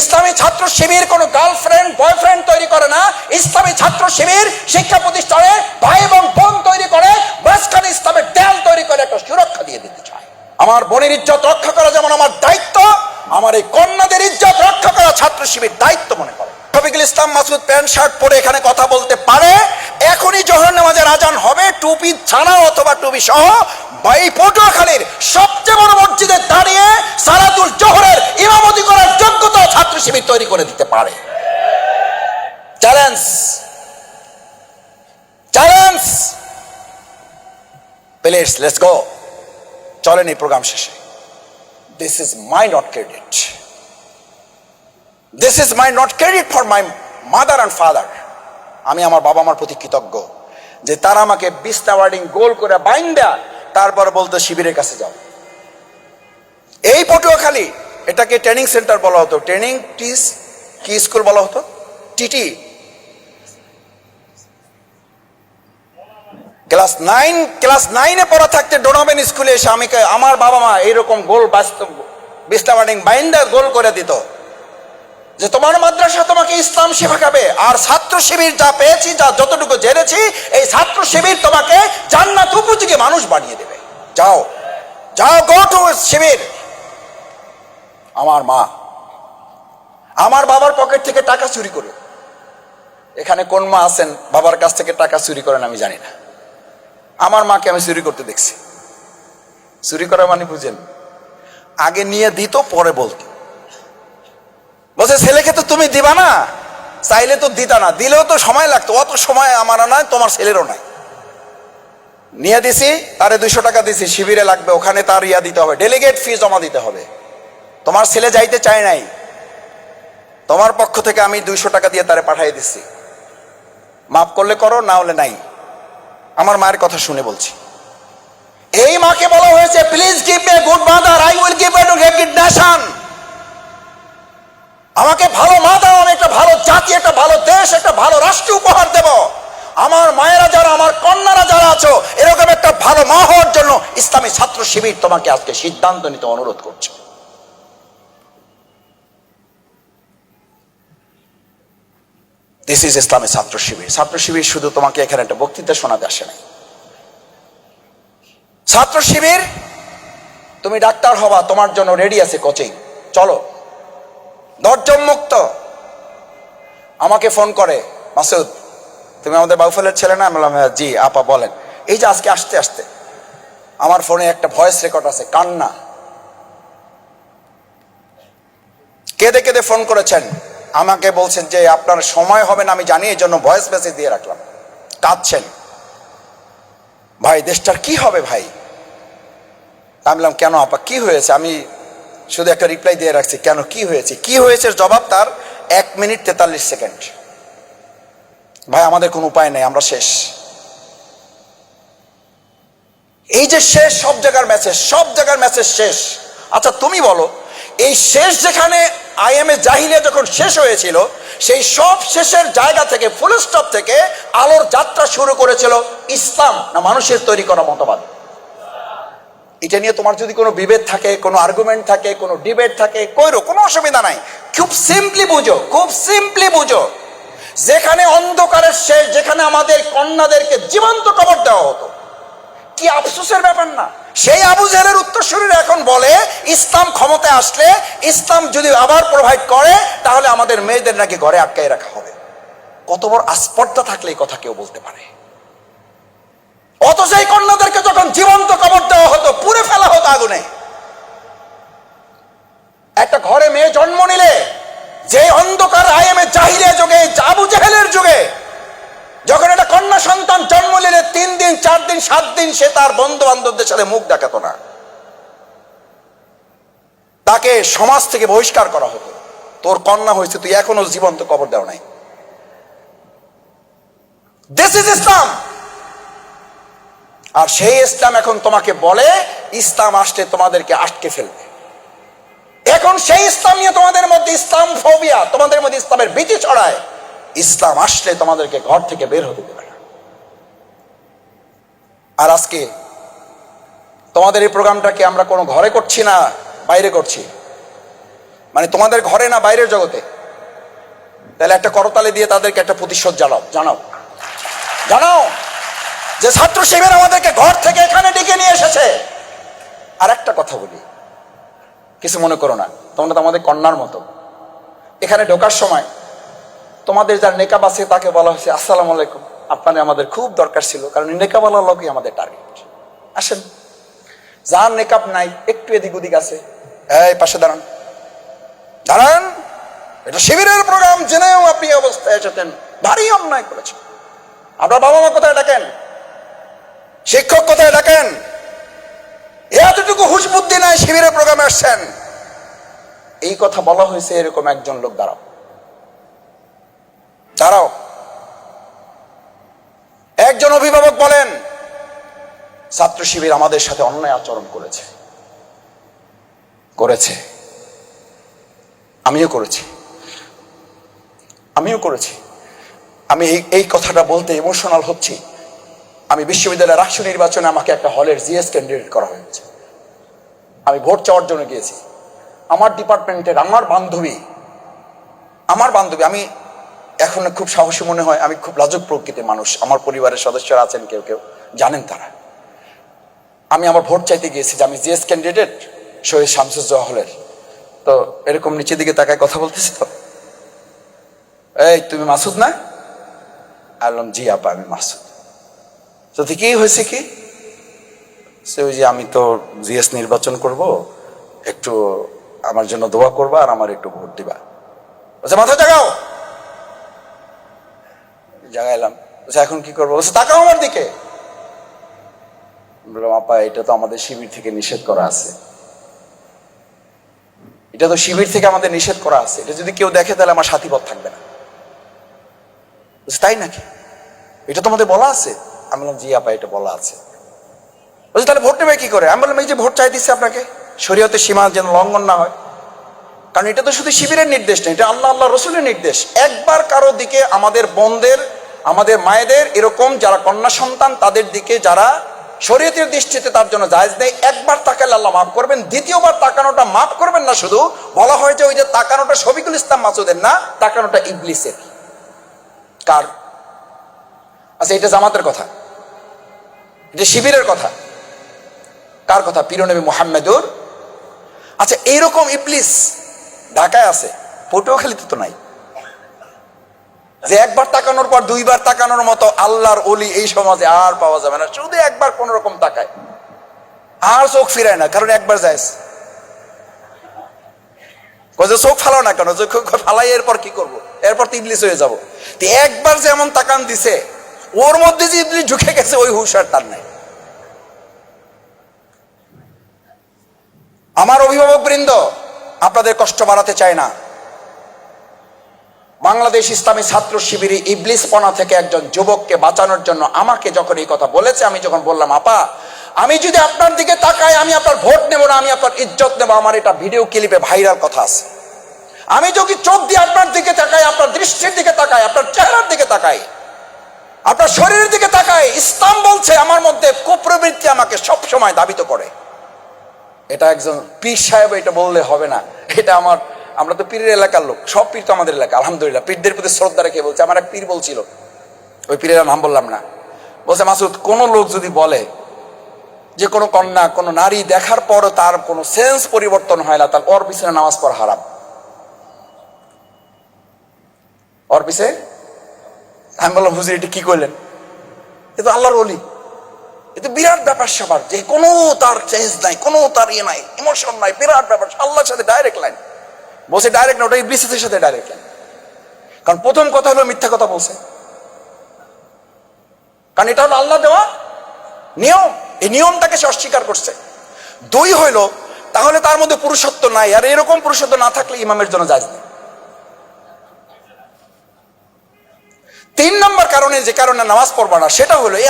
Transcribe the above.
ইসলামী ছাত্র শিবির কোনো girlfriend boyfriend তৈরি করে না। ইসলামী ছাত্র শিবির শিক্ষা প্রতিষ্ঠানে ভাই এবং বোন তৈরি করে, মাঝখানে ইসলামের ড্যাল তৈরি করে একটা সুরক্ষা দিয়ে দিতে চায়। আমার বোনের ইজ্জত রক্ষা করা যেমন আমার দায়িত্ব, আমার এই কন্যাদের ইজ্জত রক্ষা করা ছাত্র শিবির দায়িত্ব মনে করে। শফিকুল ইসলাম মাসুদ প্যান্ট শার্ট পরে এখানে কথা বলতে পারে। এখনই জোহর নামাজের আজান হবে, টুপি ছাড়া অথবা টুপি সহ বাই পটুয়াখালীর সবচেয়ে বড় মসজিদে দাঁড়িয়ে সালাতুল জোহরের ইমামতি করার যোগ্যতা ছাত্র শিবির তৈরি করে দিতে পারে। Challenge challenge please let's go চলেন এই প্রোগ্রাম শেষে। This is my not credit this is my not credit for my mother and father আমি আমার বাবা মার প্রতি কৃতজ্ঞ যে তারা আমাকে বিশটা ওয়ার্ডিং গোল করে বাইন্দা তারপর বলতো, শিবিরের কাছে যাও। এই পটুয়াখালী, এটাকে ট্রেনিং সেন্টার বলা হতো। ট্রেনিং টিস কি স্কুল বলা হতো? টিটি ক্লাস নাইন ক্লাস নাইনে পড়া থাকতে ডোনাবেন স্কুলে এসে আমাকে, আমার বাবা মা এইরকম গোল বাস্তব ওয়ার্ডিং বাইন্দা গোল করে দিত। যে তোমার মাদ্রাসা তোমাকে ইসলাম শেখাবে, আর ছাত্র শিবির যা পেয়েছি, যা যতটুকু জেনেছি, এই ছাত্র শিবির তোমাকে জান্নাত উপযোগী মানুষ বানিয়ে দেবে। যাও যাও গো টু শিবির। আমার মা, আমার বাবার পকেট থেকে টাকা চুরি করে। এখানে কোন মা আছেন, বাবার কাছ থেকে টাকা চুরি করেন আমি জানি না। আমার মাকে আমি চুরি করতে দেখছি। চুরি করা মানে বুঝেন, আগে নিয়ে দিত, পরে বলতো। বলছে, ছেলেকে তো তুমি দিবা না। চাইলে তো দিতা না। দিলেও তো সময় লাগতো। অত সময় আমারও নয় তোমার ছেলেরও নাই। নিয়ে দিছি, তারে দুইশো টাকা দিছি, শিবিরে লাগবে, ওখানে তার ইয়া দিতে হবে। ডেলিগেট ফি জমা দিতে হবে। তোমার ছেলে যাইতে চায় নাই। তোমার পক্ষ থেকে আমি দুইশো টাকা দিয়ে তারে পাঠিয়ে দিচ্ছি মাফ করলে করো, না হলে নাই। আমার মায়ের কথা শুনে বলছি। এই মাকে বলা হয়েছে please give me good mother I will give you good nation আমাকে ভালো মা দাও, আমি একটা ভালো জাতি, একটা ভালো দেশ, একটা ভালো রাষ্ট্র উপহার দেব। আমার মায়েরা যারা, আমার কন্যারা যারা আছো, এরকম একটা ভালো মা হওয়ার জন্য ইসলামী ছাত্র শিবির তোমাকে আজকে সিদ্ধান্ত নিতে অনুরোধ করছে। দিস ইজ ইসলামী ছাত্র শিবির। ছাত্র শিবির শুধু তোমাকে এখানে একটা বক্তৃতা শোনাতে আসে নাই। ছাত্র শিবির, তুমি ডাক্তার হবা, তোমার জন্য রেডি আছে কোচিং চলো। দশজন মুক্ত। আমাকে ফোন করে মাসুদ তুমি আমাদের বাউফলের ছেলে না? আমি বললাম "হ্যাঁ, জি আপা বলেন। এই যে আজকে আসতে আসতে আমার ফোনে একটা ভয়েস রেকর্ড আছে কান্না। কেঁদে কেঁদে ফোন করেছেন। আমাকে বলছেন যে আপনার সময় হবে না আমি জানি এই জন্য ভয়েস মেসেজ দিয়ে রাখলাম। কাঁদছেন। ভাই দেশটার কি হবে ভাই? আমি বললাম কেন আপা কি হয়েছে? আমি শুধু একটা রিপ্লাই দিয়ে রাখছি, কেন, কি হয়েছে? কি হয়েছে জবাব তার এক মিনিট তেতাল্লিশ সেকেন্ড। ভাই, আমাদের কোনো উপায় নেই, আমরা শেষ। এই যে শেষ, সব জায়গার মেসেজ সব জায়গার মেসেজ শেষ। আচ্ছা তুমি বলো, এই শেষ যেখানে আইএমএ জাহিলিয়া যখন শেষ হয়েছিল, সেই সব শেষের জায়গা থেকে ফুল স্টপ থেকে আলোর যাত্রা শুরু করেছিল ইসলাম না মানুষের তৈরি করা মতবাদ? এটা নিয়ে তোমার যদি কোনো বিভেদ থাকে, কোনো আর্গুমেন্ট থাকে, কোনো ডিবেট থাকে, কইরো, কোনো অসুবিধা নাই। খুব সিম্পলি বুঝো, খুব সিম্পলি বুঝো। যেখানে অন্ধকারের শেষ, যেখানে আমাদের কন্যাদেরকে জীবন্ত কবর দেওয়া হতো। কি আফসোসের ব্যাপার না? সেই আবু জেলের উত্তরসূরিরা এখন বলে, ইসলাম ক্ষমতায় আসলে, ইসলাম যদি আবার প্রোভাইড করে, তাহলে আমাদের মেয়েদের নাকি ঘরে আটকায় রাখা হবে। কত বড় আস্পর্ধা থাকলে এই কথা কেউ বলতে পারে। অথচ এই কন্যাদেরকে যখন জীবন্ত কবর দেওয়া হতো, পুড়ে ফেলা হতো আগুনে। একটা ঘরে মেয়ে জন্ম নিলে, যে অন্ধকার আইএমে জাহিরে যুগে, আবু জাহেলের যুগে, যখন একটা কন্যা সন্তান জন্ম নিলে, তিন দিন, চার দিন, সাত দিন সে তার বন্ধু বান্ধবদের সাথে মুখ দেখাতো না। তাকে সমাজ থেকে বহিষ্কার করা হতো। তোর কন্যা হয়েছে, তুই এখনও জীবন্ত কবর দেও নাই। দিস ইজ ইসলাম আর সেই ইসলাম এখন তোমাকে বলে, ইসলাম আসলে তোমাদেরকে আটকে ফেলবে। এখন সেই ইসলাম নিয়ে তোমাদের মধ্যে ইসলাম ফোবিয়া তোমাদের মধ্যে ইসলামের ভীতি ছড়ায়। ইসলাম আসলে তোমাদেরকে ঘর থেকে বের হতে দেবে না। আর আজকে তোমাদের এই প্রোগ্রামটাকে আমরা কোনো ঘরে করছি না, বাইরে করছি। মানে তোমাদের ঘরে না বাইরের জগতে। তাহলে একটা করতালে দিয়ে তাদেরকে একটা প্রতিশোধ জানাও জানাও। জানাও। যে ছাত্র শিবির আমাদেরকে ঘর থেকে এখানে ডেকে নিয়ে এসেছে। আর একটা কথা বলি। কিছু মনে করো না। তোমরা তো আমাদের কন্যার মতো। এখানে ঢোকার সময় তোমাদের যার নেকাব আছে তাকে বলা হয়েছে, আসসালাম আলাইকুম। আপনাদের আমাদের খুব দরকার ছিল, কারণ নেকাবালা লোকই আমাদের টার্গেট আসেন। যার নেকাব নাই, একটু এদিক ওদিক আছে। এই, পাশে দাঁড়ান। দাঁড়ান। এটা শিবিরের প্রোগ্রাম জেনেও আপনি অবস্থায় এসেছেন। ভারী অন্যায় করেছেন। আপনার বাবা মা কোথায় ডাকেন শিক্ষক কোথায় ডাকেন এতটুকু হুশ বুদ্ধি নাই, শিবিরের প্রোগ্রামে আসছেন। এই কথা বলা হয়েছে এরকম একজন লোক, দাঁড়াও। দাঁড়াও। একজন অভিভাবক বলেন, ছাত্র শিবির আমাদের সাথে অন্যায় আচরণ করেছে। করেছে। আমিও করেছি। আমিও করেছি। আমি এই কথাটা বলতে ইমোশনাল হচ্ছি। আমি বিশ্ববিদ্যালয়ের রাষ্ট্র নির্বাচনে আমাকে একটা হলের জিএস ক্যান্ডিডেট করা হয়েছে। আমি ভোট চাওয়ার জন্য গিয়েছি। আমার ডিপার্টমেন্টের, আমার বান্ধবী আমার বান্ধবী, আমি এখন খুব সাহসী মনে হয়, আমি খুব লাজক প্রকৃতির মানুষ। আমার পরিবারের সদস্যরা আছেন কেউ কেউ জানেন তারা। আমি আমার ভোট চাইতে গিয়েছি যে আমি জিএস ক্যান্ডিডেট শহীদ শামসুজ্জোহা হলের। তো এরকম নিচের দিকে তাকায় কথা বলতেছি? তো এই, তুমি মাসুদ না? আলম, জি আপা, আমি মাসুদ। তো কি হয়েছে কি? সে ওই যে আমি তো জিএস নির্বাচন করব, একটু আমার জন্য দোয়া করবা আর আমার একটু ভোট দিবা। বলছে, মাথা জাগাও। জাগাইলাম। বলছে, এখন কি করব? বলছে, তাকাও আমার দিকে। বললাম, আপা, এটা তো আমাদের শিবির থেকে নিষেধ করা আছে। এটা তো শিবির থেকে আমাদের নিষেধ করা আছে। এটা যদি কেউ দেখে, তাহলে আমার সাথীপথ থাকবে না। তাই নাকি? এটা তোমাদের বলা আছে। আমি বললাম, জি আপা, এটা বলা আছে। বলছি, তাহলে ভোট নেবে কি করে? আমি বললাম, এই যে ভোট চাই দিচ্ছে আপনাকে শরীয়তের সীমা যেন লঙ্ঘন না হয়। কারণ এটা তো শুধু শিবিরের নির্দেশ নেই এটা আল্লাহ আল্লাহ রসুলের নির্দেশ। একবার কারও দিকে আমাদের বোনদের, আমাদের মায়েদের এরকম যারা কন্যা সন্তান, তাদের দিকে যারা শরীয়তের দৃষ্টিতে তার জন্য জায়েজ নেই, একবার তাকালে আল্লাহ মাফ করবেন, দ্বিতীয়বার তাকানোটা মাফ করবেন না শুধু, বলা হয় যে ওই যে তাকানোটা শফিকুল ইসলাম মাসুদের না, তাকানোটা ইবলিসের। কার? আচ্ছা এটা জামাতের কথা। এটা শিবিরের কথা। কার কথা? পিরনবী মোহাম্মদুর? আচ্ছা এইরকম ইবলিস ঢাকায় আছে পটুয়াখালীতে তো নাই। যে একবার তাকানোর পর দুইবার তাকানোর মতো আল্লাহর অলি এই সমাজে আর পাওয়া যাবে না, শুধু একবার কোন রকম তাকায়। আর চোখ ফিরায় না, কারণ একবার যায় যে চোখ ফালাও না কেন? চোখ ফালাই এরপর কি করব? এরপর তো ইবলিস হয়ে যাব। একবার যেমন তাকান দিছে ওর মধ্যে যে ইবলিস ঢুকে গেছে, ওই হুশার তার নাই। আমার অভিভাবক বৃন্দ, আপনাদের কষ্ট বাড়াতে চায় না। বাংলাদেশ ইসলামী ছাত্র শিবিরে ইবলিসপনা থেকে একজন যুবককে বাঁচানোর জন্য আমাকে যখন এই কথা বলেছে, আমি যখন বললাম, আপা, আমি যদি আপনার দিকে তাকাই, আমি আপনার ভোট নেব না, আমি আপনার ইজ্জত নেব, আমার এটা ভিডিও ক্লিপে ভাইরাল কথা আছে। আমি যদি চোখ দিয়ে আপনার দিকে তাকাই, আপনার দৃষ্টির দিকে তাকাই, আপনার চেহারার দিকে তাকাই আপনার শরীরের দিকে তাকায় ইসলাম বলছে, আমার মধ্যে কুপ্রবৃত্তি আমাকে সব সময় দাবিত করে। এটা একজন পীর সাহেব এটা বললে হবে না। এটা আমার, আমরা তো পীরের এলাকার লোক, সব পীর তো আমাদের এলাকা, আলহামদুলিল্লাহ। পীরদের প্রতি শ্রদ্ধা রেখে বলছে, আমার এক পীর বলছিল, ওই পীরের নাম বললাম না। বলছে, মাসুদ, কোন লোক যদি বলে যে কোনো কন্যা, কোনো নারী দেখার পরও তার কোনো সেন্স পরিবর্তন হয় না তার ওর নামাজ পড়া হারাম। ওর আমি বললাম, হুজুর, এটা কি করলেন? এ তো আল্লাহর অলি এ তো বিরাট ব্যাপার স্যাপার যে কোনো তার চেঞ্জ নাই, কোনো তার ইয়ে নাই, ইমোশন নাই, বিরাট ব্যাপার, আল্লাহর সাথে ডাইরেক্ট লাইন বলছে ডাইরেক্ট না, ওটা ইবলিসের সাথে ডাইরেক্ট লাইন কারণ প্রথম কথা হলো মিথ্যা কথা বলছে। কারণ এটা হলো আল্লাহ দেওয়া নিয়ম। এই নিয়মটাকে সে অস্বীকার করছে। দুই হইল, তাহলে তার মধ্যে পুরুষত্ব নাই, আর এরকম পুরুষত্ব না থাকলে ইমামের জন্য জায়জ নেই। তিন নম্বর কারণে যে কারণে নামাজ পড়বা না সেটা হলো এই